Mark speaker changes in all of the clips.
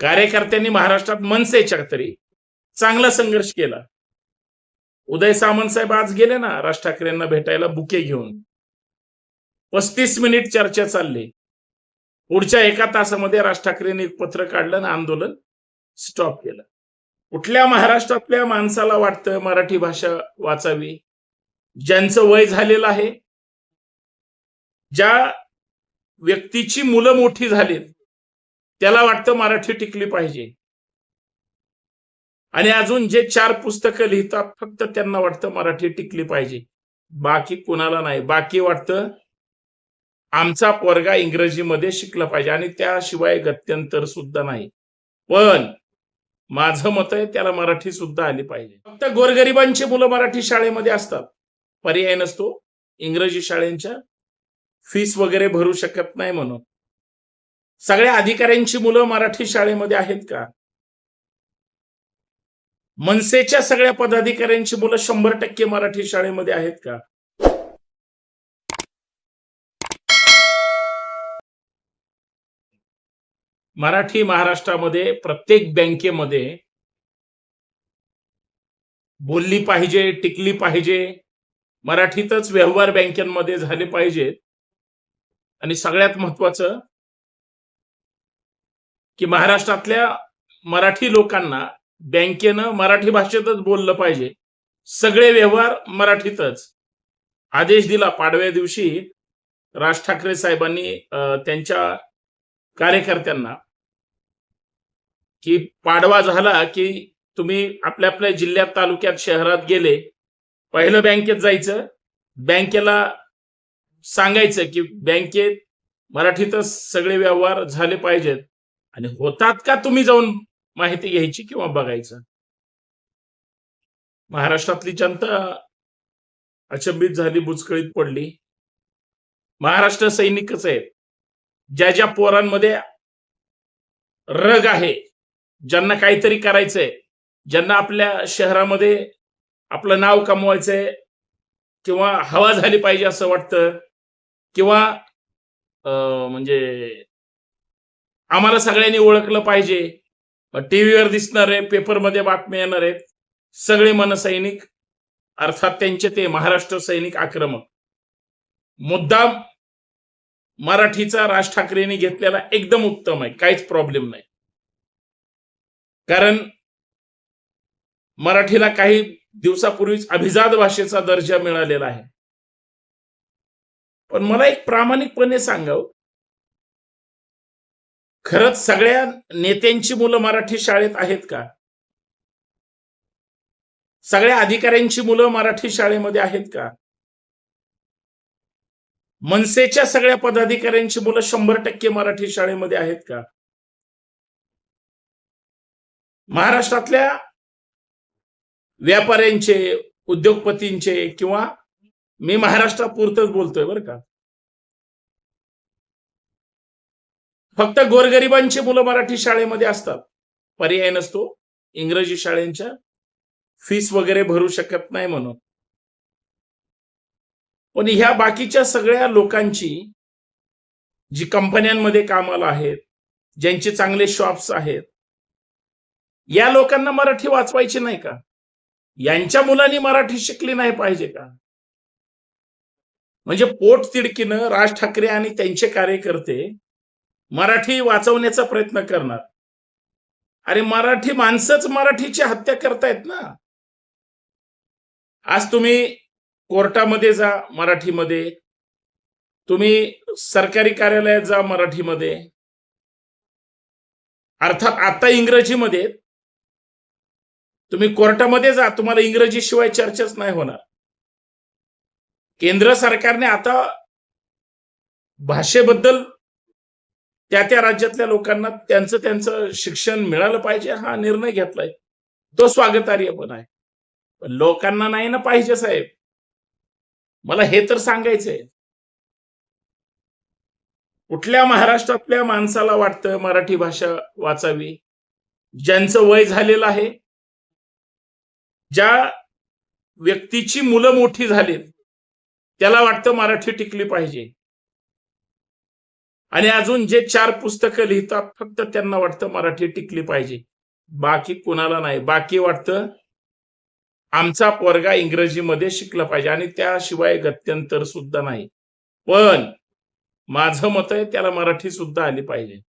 Speaker 1: कार्यकर्त्यांनी महाराष्ट्रात मनसेच्या तरी. चांगला संघर्ष केला. उदय सामंत साहेब आज गेले ना राज ठाकरेंना भेटायला बुके घेऊन. पस्तीस मिनिट चर्चा चालली. पुढच्या एका तासामध्ये राज ठाकरेंनी एक पत्र काढलं आणि आंदोलन स्टॉप केलं. कुठल्या महाराष्ट्रातल्या माणसाला वाटतं मराठी भाषा वाचावी? ज्यांचं वय झालेलं आहे. ज्या व्यक्तीची मुलं मोठी झालीत त्याला वाटतं मराठी टिकली पाहिजे. आणि अजून जे चार पुस्तकं लिहितात फक्त त्यांना वाटतं मराठी टिकली पाहिजे. बाकी कुणाला नाही. बाकी वाटतं आमचा पोरगा इंग्रजीमध्ये शिकला पाहिजे. आणि त्याशिवाय गत्यंतर सुद्धा नाही. पण माझं मत आहे त्याला मराठी सुद्धा आली पाहिजे. फक्त गोरगरिबांची मुलं मराठी शाळेमध्ये असतात. पर्याय नसतो. इंग्रजी शाळेंच्या फीस वगैरे भरू शकत नाही म्हणून. सगळ्या अधिकाऱ्यांची मुलं मराठी शाळेमध्ये आहेत का? मनसेच्या सगळ्या पदाधिकाऱ्यांची मुलं शंभर टक्के मराठी शाळेमध्ये आहेत का? मराठी महाराष्ट्रामध्ये प्रत्येक बँकेमध्ये बोलली पाहिजे टिकली पाहिजे मराठीतच व्यवहार बँकेमध्ये झाले पाहिजेत. आणि सगळ्यात महत्वाचं की महाराष्ट्रातल्या मराठी लोकांना बँकेनं मराठी भाषेतच बोललं पाहिजे. सगळे व्यवहार मराठीतच. आदेश दिला पाडव्या दिवशी राज ठाकरे साहेबांनी त्यांच्या कार्यकर्त्यांना की पाडवा झाला की तुम्ही आपल्या आपल्या जिल्ह्यात तालुक्यात शहरात गेले पहिलं बँकेत जायचं बँकेला सांगायचं की बँकेत मराठीतच सगळे व्यवहार झाले पाहिजेत. आणि होतात का तुम्ही जाऊन माहिती घ्यायची किंवा बघायचं? महाराष्ट्रातली जनता अचंबित झाली बुचकळीत पडली. महाराष्ट्र सैनिकच आहेत. ज्या ज्या पोरांमध्ये रग आहे ज्यांना काहीतरी करायचंय ज्यांना आपल्या शहरामध्ये आपलं नाव कमवायचंय किंवा हवा झाली पाहिजे असं वाटतं किंवा अं, म्हणजे आम्हाला सगळ्यांनी ओळखलं पाहिजे. टीव्हीवर दिसणार आहे पेपरमध्ये बातम्या येणार आहेत सगळे मनसैनिक अर्थात त्यांचे ते महाराष्ट्र सैनिक आक्रमक. मुद्दाम मराठीचा राज ठाकरेंनी घेतलेला एकदम उत्तम आहे काहीच प्रॉब्लेम नाही. कारण मराठीला काही दिवसापूर्वीच अभिजात भाषेचा दर्जा मिळालेला आहे. पण मला एक प्रामाणिकपणे सांगावं खरंच सगळ्या नेत्यांची मुलं मराठी शाळेत आहेत का? सगळ्या अधिकाऱ्यांची मुलं मराठी शाळेमध्ये आहेत का? मनसेच्या सगळ्या पदाधिकाऱ्यांची मुलं शंभर टक्के मराठी शाळेमध्ये आहेत का? महाराष्ट्रातल्या व्यापाऱ्यांचे उद्योगपतींचे किंवा मी महाराष्ट्रापुरतच बोलतोय बरं का? फक्त गोरगरिबांची मुलं मराठी शाळेमध्ये असतात. पर्याय नसतो. इंग्रजी शाळेंच्या फीस वगैरे भरू शकत नाही म्हणून. पण ह्या बाकीच्या सगळ्या लोकांची जी कंपन्यांमध्ये कामाला आहेत ज्यांचे चांगले शॉप्स आहेत या लोकांना मराठी वाचवायची नाही का? यांच्या मुलांनी मराठी शिकली नाही पाहिजे का? म्हणजे पोट तिडकीनं राज ठाकरे आणि त्यांचे कार्यकर्ते मराठी वाचवण्याचा प्रयत्न करणार. अरे मराठी माणसंच मराठीची हत्या करतायत ना. आज तुम्ही कोर्टामध्ये जा मराठीमध्ये. तुम्ही सरकारी कार्यालयात जा मराठीमध्ये. अर्थात आता इंग्रजीमध्ये. तुम्ही कोर्टामध्ये जा तुम्हाला इंग्रजी शिवाय चर्चाच नाही होणार. केंद्र सरकारने आता भाषेबद्दल त्या त्या राज्यातल्या लोकांना त्यांचं त्यांचं शिक्षण मिळालं पाहिजे हा निर्णय घेतलाय. तो स्वागतार्य पण आहे. पण लोकांना नाही ना पाहिजे साहेब. मला हे तर सांगायचंय. कुठल्या महाराष्ट्रातल्या माणसाला वाटतं मराठी भाषा वाचावी? ज्यांचं वय झालेलं आहे. ज्या व्यक्तीची मुलं मोठी झालीत त्याला वाटतं मराठी टिकली पाहिजे. आणि अजून जे चार पुस्तकं लिहितात फक्त त्यांना वाटतं मराठी टिकली पाहिजे. बाकी कुणाला नाही. बाकी वाटतं आमचा पोरगा इंग्रजीमध्ये शिकला पाहिजे आणि त्याशिवाय गत्यंतर सुद्धा नाही. पण माझं मत आहे त्याला मराठी सुद्धा आली पाहिजे.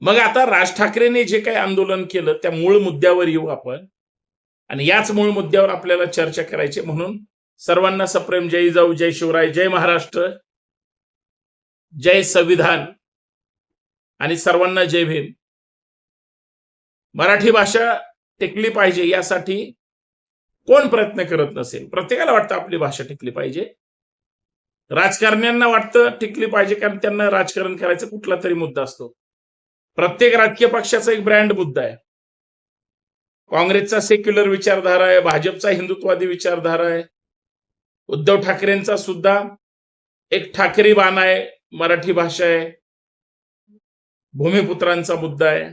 Speaker 1: मग आता राज ठाकरेंनी जे काही आंदोलन केलं त्या मूळ मुद्द्यावर येऊ आपण. आणि याच मूळ मुद्द्यावर आपल्याला चर्चा करायची म्हणून सर्वांना सप्रेम. जय जाऊ जय शिवराय जय महाराष्ट्र. जय संविधान आणि सर्वांना जय भीम. मराठी भाषा टिकली पाहिजे यासाठी कोण प्रयत्न करत नसेल? प्रत्येकाला वाटतं आपली भाषा टिकली पाहिजे. राजकारण्यांना वाटतं टिकली पाहिजे कारण त्यांना राजकारण करायचा कुठला तरी मुद्दा असतो. प्रत्येक राजकीय पक्षाचा एक ब्रँड मुद्दा आहे. काँग्रेसचा सेक्युलर विचारधारा आहे भाजपचा हिंदुत्वादी विचारधारा आहे. उद्धव ठाकरेंचा सुद्धा एक ठाकरी बाण आहे. मराठी भाषा आहे. भूमिपुत्रांचा मुद्दा आहे.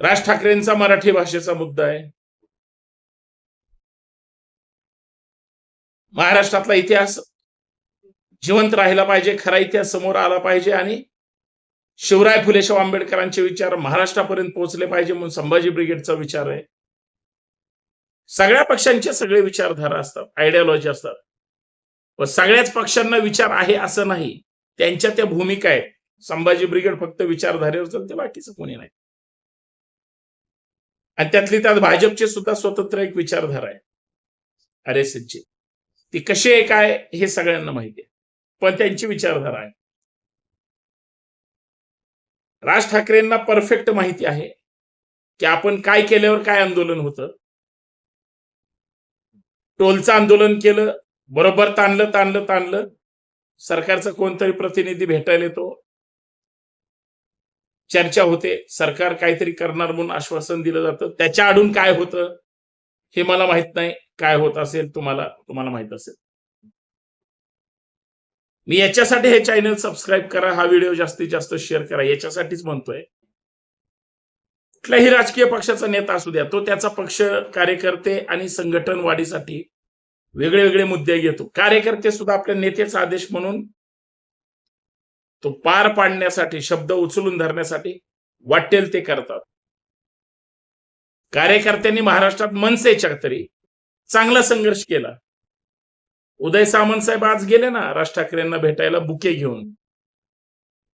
Speaker 1: राज ठाकरेंचा मराठी भाषेचा मुद्दा आहे. महाराष्ट्रातला इतिहास जिवंत राहिला पाहिजे खरा इतिहास समोर आला पाहिजे आणि शिवराय फुलेशाव आंबेडकरांचे विचार महाराष्ट्रापर्यंत पोहोचले पाहिजे म्हणून संभाजी ब्रिगेडचा विचार आहे. सगळ्या पक्षांचे सगळे विचारधारा असतात आयडियॉलॉजी असतात. व सगळ्याच पक्षांना विचार आहे असं नाही. त्यांच्या त्या भूमिका आहेत. संभाजी ब्रिगेड फक्त विचारधारेवर चालते बाकीचं कोणी नाही. आणि त्यातली त्यात भाजपचे सुद्धा स्वतंत्र एक विचारधारा आहे. आर एस ती कशी आहे काय हे सगळ्यांना माहिती आहे. पण त्यांची विचारधारा आहे. राज ठाकरेंना परफेक्ट माहिती आहे की आपण काय केल्यावर काय आंदोलन होतं. टोलचं आंदोलन केलं बरोबर ताणलं ताणलं ताणलं. सरकारचा कोणतरी प्रतिनिधी भेटायला येतो. चर्चा होते. सरकार काहीतरी करणार म्हणून आश्वासन दिलं जातं. त्याच्या आडून काय होतं हे मला माहीत नाही. काय होत असेल तुम्हाला तुम्हाला माहीत असेल. मी याच्यासाठी हे चॅनल सबस्क्राईब करा. हा व्हिडिओ जास्तीत जास्त शेअर करा. याच्यासाठीच म्हणतोय. कुठल्याही राजकीय पक्षाचा नेता असू द्या तो त्याचा पक्ष कार्यकर्ते आणि संघटन वाढीसाठी वेगळे वेगळे मुद्दे घेतो. कार्यकर्ते सुद्धा आपल्या नेत्याचा आदेश म्हणून तो पार पाडण्यासाठी शब्द उचलून धरण्यासाठी वाटेल ते करतात. कार्यकर्त्यांनी महाराष्ट्रात मनसेच्या तरी चांगला संघर्ष केला. उदय सामंत साहेब आज गेले ना राज ठाकरेंना भेटायला बुके घेऊन.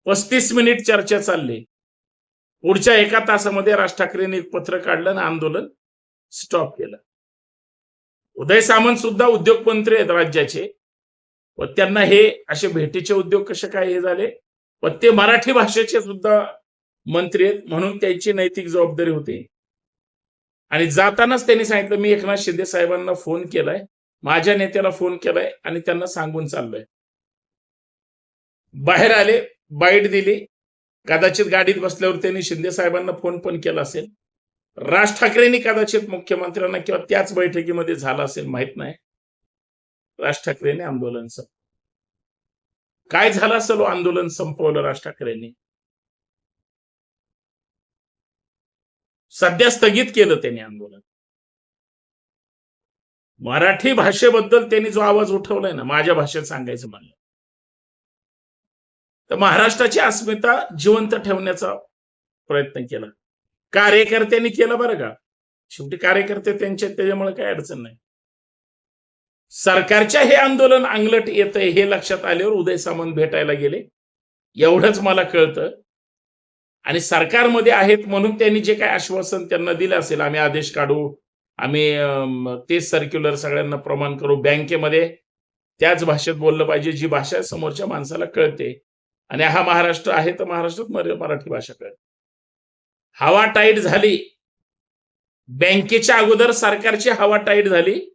Speaker 1: पस्तीस मिनिट चर्चा चालली. पुढच्या एका तासामध्ये राज ठाकरेंनी एक पत्र काढलं आणि आंदोलन स्टॉप केलं. उदय सामंत सुद्धा उद्योगमंत्री आहेत राज्याचे. व त्यांना हे असे भेटीचे उद्योग कसे काय हे झाले? व ते मराठी भाषेचे सुद्धा मंत्री आहेत म्हणून त्यांची नैतिक जबाबदारी होती. आणि जातानाच त्यांनी सांगितलं मी एकनाथ शिंदे साहेबांना फोन केलाय माझ्या नेत्याला फोन केलाय आणि त्यांना सांगून चाललोय. बाहेर आले बाईट दिली कदाचित गाडीत बसल्यावर त्यांनी शिंदे साहेबांना फोन पण केला असेल. राज ठाकरेंनी कदाचित मुख्यमंत्र्यांना किंवा त्याच बैठकीमध्ये झाला असेल माहीत नाही. राज ठाकरेंनी आंदोलन संपवलं काय झालं असेल हो आंदोलन संपवलं राज ठाकरेंनी? सध्या स्थगित केलं त्यांनी आंदोलन. मराठी भाषेबद्दल त्यांनी जो आवाज उठवलाय ना माझ्या भाषेत सांगायचं म्हणलं. तर महाराष्ट्राची अस्मिता जिवंत ठेवण्याचा प्रयत्न केला. कार्यकर्त्यांनी केलं बरं का? शेवटी कार्यकर्ते त्यांचे त्याच्यामुळे काही अडचण नाही. सरकारच्या हे आंदोलन अंगलट येत हे लक्षात आल्यावर उदय सामंत भेटायला गेले. एवढंच मला कळतं. आणि सरकारमध्ये आहेत म्हणून त्यांनी जे काय आश्वासन त्यांना दिलं असेल आम्ही आदेश काढू आम्ही तेच सर्क्युलर सगळ्यांना प्रमाण करू बँकेमध्ये त्याच भाषेत बोललं पाहिजे जी भाषा समोरच्या माणसाला कळते. आणि हा महाराष्ट्र आहे तर महाराष्ट्रात मराठी भाषा कळते. हवा टाईट झाली. बँकेच्या अगोदर सरकारची हवा टाईट झाली.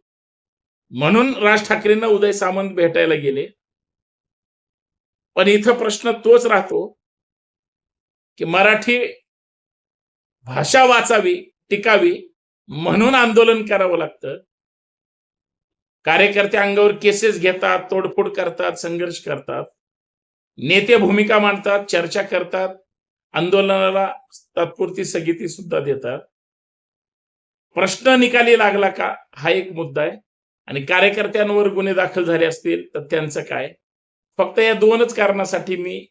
Speaker 1: म्हणून राज ठाकरेंना उदय सामंत भेटायला गेले. पण इथं प्रश्न तोच राहतो की मराठी भाषा वाचावी टिकावी म्हणून आंदोलन करावं लागतं. कार्यकर्ते अंगावर केसेस घेतात तोडफोड करतात संघर्ष करतात. नेते भूमिका मांडतात चर्चा करतात. आंदोलनाला तात्पुरती स्थगिती सुद्धा देतात. प्रश्न निकाली लागला का? हा एक मुद्दा आहे. आणि कार्यकर्त्यांवर गुन्हे दाखल झाले असतील तर त्यांचं काय? फक्त या दोनच कारणासाठी मी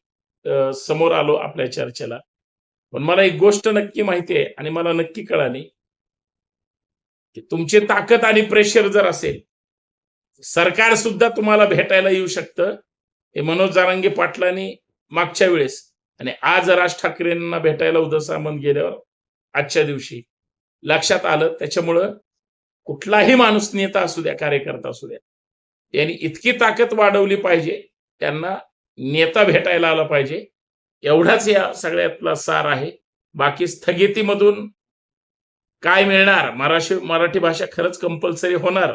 Speaker 1: समोर आलो आपल्या चर्चेला. पण मला एक गोष्ट नक्की माहिती आहे आणि मला नक्की कळाली. की तुमची ताकद आणि प्रेशर जर असेल सरकार सुद्धा तुम्हाला भेटायला येऊ शकतं. हे मनोज जारांगे पाटलांनी मागच्या वेळेस आणि आज राज ठाकरेंना भेटायला उदय सामंत गेल्यावर आजच्या दिवशी लक्षात आलं त्याच्यामुळं कुठलाही माणूस नेता असू द्या कार्यकर्ता असू द्या यांनी इतकी ताकद वाढवली पाहिजे त्यांना नेता भेटायला आला पाहिजे एवढाच या सगळ्यातला सार आहे. बाकी स्थगितीमधून काय मिळणार? मराठी मराठी भाषा खरंच कंपल्सरी होणार.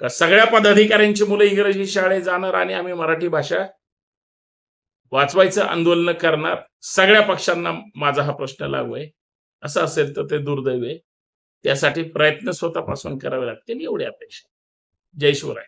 Speaker 1: का सगळ्या पदाधिकाऱ्यांची मुलं इंग्रजी शाळेत जाणार आणि आम्ही मराठी भाषा वाचवायचं आंदोलन करणार सगळ्या पक्षांना माझा हा प्रश्न लागू आहे. असं असेल तर ते दुर्दैव आहे. त्यासाठी प्रयत्न स्वतःपासून करावे लागतील एवढी अपेक्षा जय शिवराय.